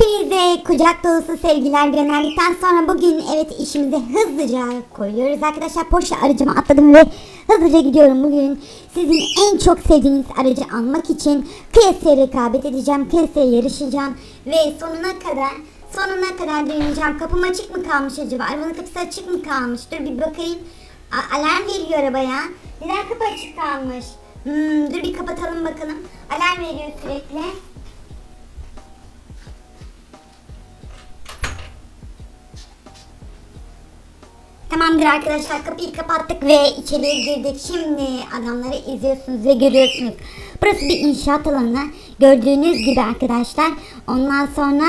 Hepinize kucak dolusu sevgiler gönderdikten sonra bugün evet işimizi hızlıca koyuyoruz arkadaşlar. Porsche aracıma atladım ve hızlıca gidiyorum bugün. Sizin en çok sevdiğiniz aracı almak için kıyasaya rekabet edeceğim. Kıyasaya yarışacağım ve sonuna kadar sonuna kadar deneyeceğim. Kapım açık mı kalmış acaba? Arabanın kapısı açık mı kalmış? Dur bir bakayım. A- alarm veriyor arabaya. Neden kapı açık kalmış? Hmm, dur bir kapatalım bakalım. Alarm veriyor sürekli. Tamamdır arkadaşlar kapıyı kapattık ve içeriye girdik. Şimdi adamları izliyorsunuz ve görüyorsunuz. Burası bir inşaat alanı. Gördüğünüz gibi arkadaşlar. Ondan sonra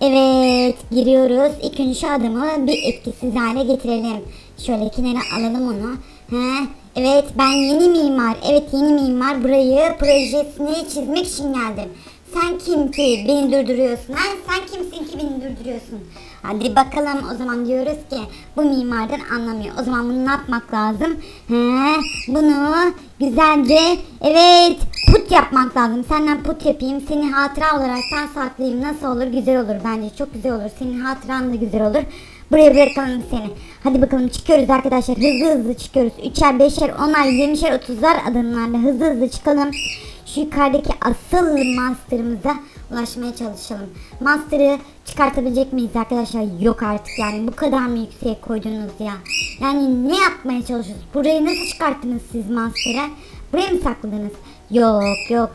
evet giriyoruz. Şu adamı bir etkisiz hale getirelim. Şöyle kenara alalım onu. He, evet ben yeni mimar. Evet yeni mimar. Burayı projesini çizmek için geldim. Sen kim ki beni durduruyorsun? Ha? Sen kimsin ki beni durduruyorsun? Hadi bakalım o zaman diyoruz ki bu mimardan anlamıyor. O zaman bunu ne yapmak lazım? He, bunu güzelce evet put yapmak lazım. Senden put yapayım. Seni hatıra olaraktan saklayayım. Nasıl olur? Güzel olur bence. Çok güzel olur. Senin hatıran da güzel olur. Buraya bırakalım seni. Hadi bakalım çıkıyoruz arkadaşlar. Hızlı hızlı çıkıyoruz. Üçer, beşer, onar, yirmişer, otuzlar adımlarla hızlı hızlı çıkalım. Şu yukarıdaki asıl master'ımıza ulaşmaya çalışalım. Master'ı çıkartabilecek miyiz arkadaşlar? Yok artık yani bu kadar mı yükseğe koydunuz ya? Yani ne yapmaya çalışıyorsunuz? Burayı nasıl çıkarttınız siz master'ı? Buraya mı sakladınız? Yok yok.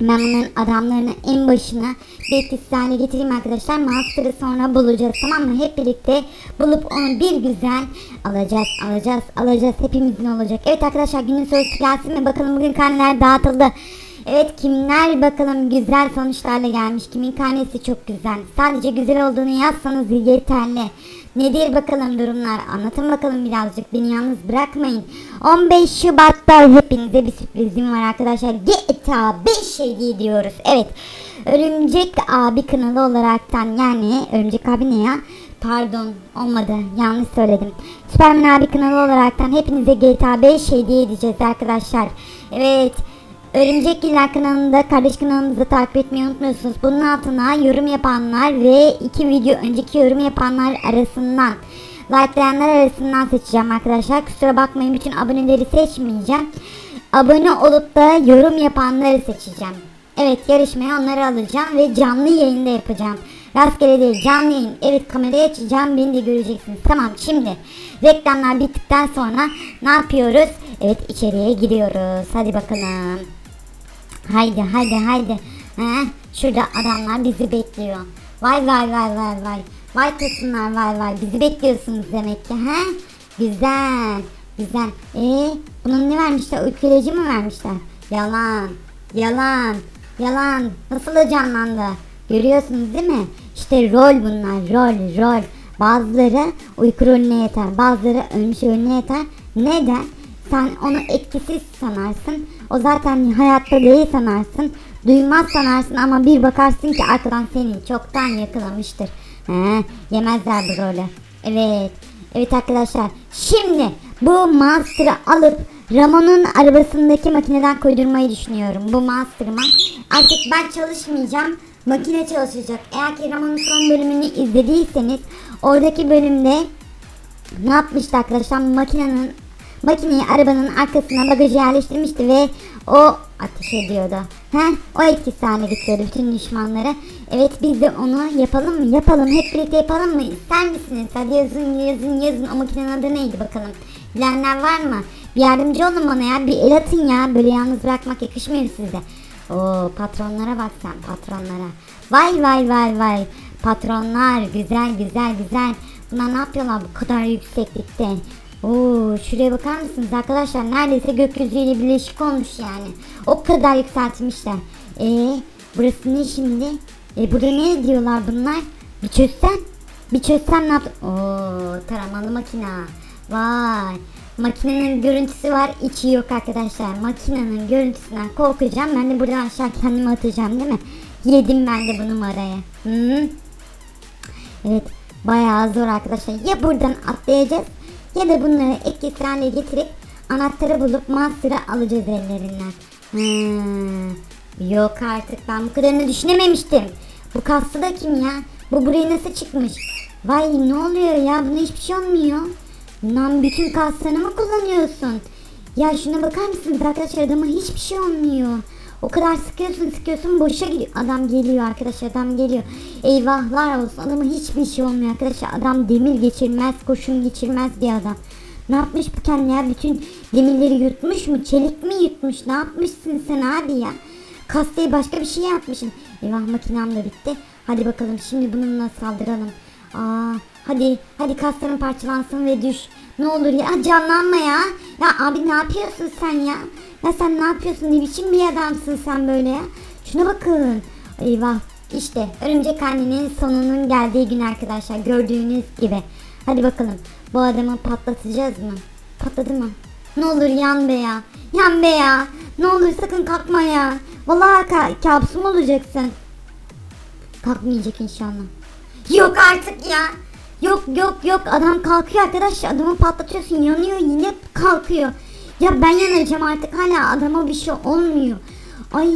Ben bunların adamlarını en başına bir etkisiz hale getireyim arkadaşlar. Master'ı sonra bulacağız tamam mı? Hep birlikte bulup onu bir güzel alacağız, alacağız, alacağız. Hepimizin olacak. Evet arkadaşlar günün sorusu gelsin mi? Bakalım bugün karneler dağıtıldı. Evet kimler bakalım güzel sonuçlarla gelmiş. Kimin karnesi çok güzel. Sadece güzel olduğunu yazsanız yeterli. Nedir bakalım durumlar? Anlatın bakalım birazcık. Beni yalnız bırakmayın. 15 Şubat'ta hepinize bir sürprizim var arkadaşlar. GTA 5 hediye diyoruz. Evet. Örümcek abi kanalı olaraktan yani Örümcek abi ne ya? Pardon olmadı yanlış söyledim. Süperman abi kanalı olaraktan hepinize GTA 5 hediye edeceğiz arkadaşlar. Evet. Örümcek Giller kanalında kardeş kanalımızı takip etmeyi unutmuyorsunuz. Bunun altına yorum yapanlar ve iki video önceki yorum yapanlar arasından likelayanlar arasından seçeceğim arkadaşlar. Kusura bakmayın bütün aboneleri seçmeyeceğim. Abone olup da yorum yapanları seçeceğim. Evet yarışmaya onları alacağım ve canlı yayında yapacağım. Rastgele değil canlı yayın. Evet kamerayı açacağım beni de göreceksiniz. Tamam şimdi reklamlar bittikten sonra ne yapıyoruz? Evet içeriye giriyoruz. Hadi bakalım. Haydi haydi haydi. He, şurada adamlar bizi bekliyor. Vay vay vay vay vay. Vay kızlar vay vay bizi bekliyorsunuz demek ki he? Güzel. Güzel. Ee, bunun ne vermişler? Uykulayıcı mı vermişler? Yalan. Yalan. Yalan. Nasıl da canlandı? Görüyorsunuz değil mi? İşte rol bunlar. Rol rol. Bazıları uyku rolüne yeter. Bazıları ölmüş rolüne yeter. Neden? Sen onu etkisiz sanarsın. O zaten hayatta değil sanarsın. Duymaz sanarsın ama bir bakarsın ki arkadan seni çoktan yakalamıştır. He, yemezler bu rolü. Evet. Evet arkadaşlar. Şimdi bu Monster'ı alıp Ramon'un arabasındaki makineden koydurmayı düşünüyorum. Bu Monster'ıma. Artık ben çalışmayacağım. Makine çalışacak. Eğer ki Ramon'un son bölümünü izlediyseniz oradaki bölümde ne yapmıştı arkadaşlar? Makinenin makineyi arabanın arkasına bagajı yerleştirmişti ve o ateş ediyordu. He? O etkisi haline getiriyordu bütün düşmanları. Evet biz de onu yapalım mı? Yapalım. Hep birlikte yapalım mı? İster misiniz? Hadi yazın yazın yazın. O makinenin adı neydi bakalım. Bilenler var mı? Bir yardımcı olun bana ya. Bir el atın ya. Böyle yalnız bırakmak yakışmıyor size. Oo patronlara bak sen patronlara. Vay vay vay vay. Patronlar güzel güzel güzel. Bunlar ne yapıyorlar bu kadar yükseklikte? Oo şuraya bakar mısınız arkadaşlar? Neredeyse gökyüzüyle birleşik olmuş yani. O kadar yükseltmişler. Ee burası ne şimdi? E burada ne diyorlar bunlar? Bir çözsen. Bir çözsem ne yap? Oo taramalı makina. Vay. Makinenin görüntüsü var, içi yok arkadaşlar. Makinenin görüntüsünden korkacağım. Ben de buradan aşağı kendimi atacağım değil mi? Yedim ben de bu numarayı. Hı? Evet, bayağı zor arkadaşlar. Ya buradan atlayacağız ya da bunları etkisiz hale getirip anahtarı bulup master'ı alacağız ellerinden. Hmm. Yok artık ben bu kadarını düşünememiştim. Bu kaslı da kim ya? Bu buraya nasıl çıkmış? Vay ne oluyor ya? Buna hiçbir şey olmuyor. Lan bütün kaslarını mı kullanıyorsun? Ya şuna bakar mısınız arkadaşlar adama hiçbir şey olmuyor. O kadar sıkıyorsun sıkıyorsun boşa gidiyor. Adam geliyor arkadaşlar adam geliyor. Eyvahlar olsun adama hiçbir şey olmuyor arkadaşlar. Adam demir geçirmez kurşun geçirmez bir adam. Ne yapmış bu kendine ya? Bütün demirleri yutmuş mu? Çelik mi yutmuş? Ne yapmışsın sen abi ya? Kastayı başka bir şey yapmışsın. Eyvah makinem de bitti. Hadi bakalım şimdi bununla saldıralım. Aa, hadi hadi kasların parçalansın ve düş. Ne olur ya canlanma ya. Ya abi ne yapıyorsun sen ya? Ya sen ne yapıyorsun? Ne biçim bir adamsın sen böyle ya? Şuna bakın. Eyvah. İşte örümcek annenin sonunun geldiği gün arkadaşlar. Gördüğünüz gibi. Hadi bakalım. Bu adamı patlatacağız mı? Patladı mı? Ne olur yan be ya. Yan be ya. Ne olur sakın kalkma ya. Vallahi ka kabusum olacaksın. Kalkmayacak inşallah. Yok artık ya. Yok yok yok adam kalkıyor arkadaş adamı patlatıyorsun yanıyor yine kalkıyor. Ya ben yanacağım artık hala adama bir şey olmuyor. Ay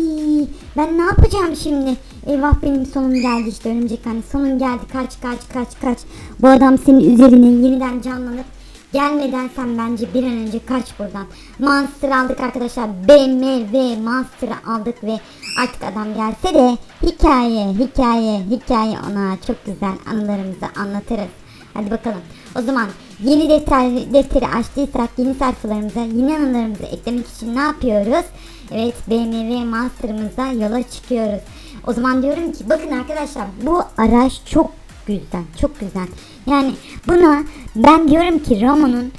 ben ne yapacağım şimdi? Eyvah benim sonum geldi işte örümcek anne sonun geldi kaç kaç kaç kaç. Bu adam senin üzerine yeniden canlanıp gelmeden sen bence bir an önce kaç buradan. Monster aldık arkadaşlar BMW Monster'ı aldık ve artık adam gelse de hikaye hikaye hikaye ona çok güzel anılarımızı anlatırız. Hadi bakalım. O zaman yeni defter, defteri açtıysak yeni sayfalarımıza yeni anılarımızı eklemek için ne yapıyoruz? Evet BMW Master'ımıza yola çıkıyoruz. O zaman diyorum ki bakın arkadaşlar bu araç çok güzel çok güzel. Yani buna ben diyorum ki Ramo'nun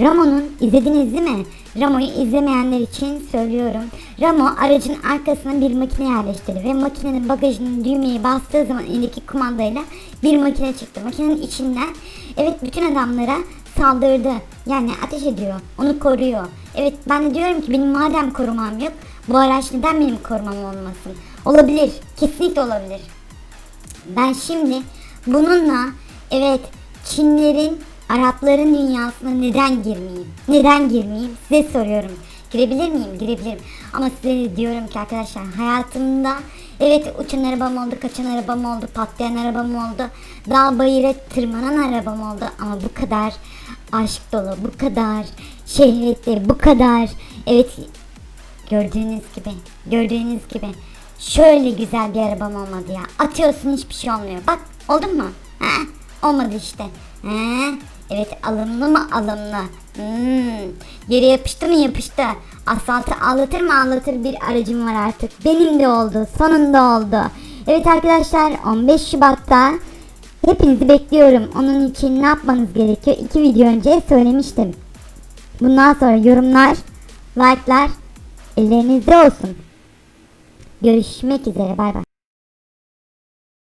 Ramo'nun izlediniz değil mi? Ramo'yu izlemeyenler için söylüyorum. Ramo aracın arkasına bir makine yerleştirdi ve makinenin bagajının düğmeyi bastığı zaman elindeki kumandayla bir makine çıktı. Makinenin içinden evet bütün adamlara saldırdı. Yani ateş ediyor. Onu koruyor. Evet ben de diyorum ki benim madem korumam yok bu araç neden benim korumam olmasın? Olabilir. Kesinlikle olabilir. Ben şimdi bununla evet Çinlerin Arapların dünyasına neden girmeyeyim? Neden girmeyeyim? Size soruyorum. Girebilir miyim? Girebilirim. Ama size diyorum ki arkadaşlar hayatımda evet uçan arabam oldu, kaçan arabam oldu, patlayan arabam oldu, dağ bayıra tırmanan arabam oldu ama bu kadar aşk dolu, bu kadar şehvetli, bu kadar evet gördüğünüz gibi, gördüğünüz gibi şöyle güzel bir arabam olmadı ya. Atıyorsun hiçbir şey olmuyor. Bak oldu mu? Ha? Olmadı işte. He? Evet alımlı mı alımlı? Hmm. Yere yapıştı mı yapıştı. Asfaltı ağlatır mı ağlatır bir aracım var artık. Benim de oldu. Sonunda oldu. Evet arkadaşlar 15 Şubat'ta hepinizi bekliyorum. Onun için ne yapmanız gerekiyor? İki video önce söylemiştim. Bundan sonra yorumlar, like'lar ellerinizde olsun. Görüşmek üzere. Bay bay.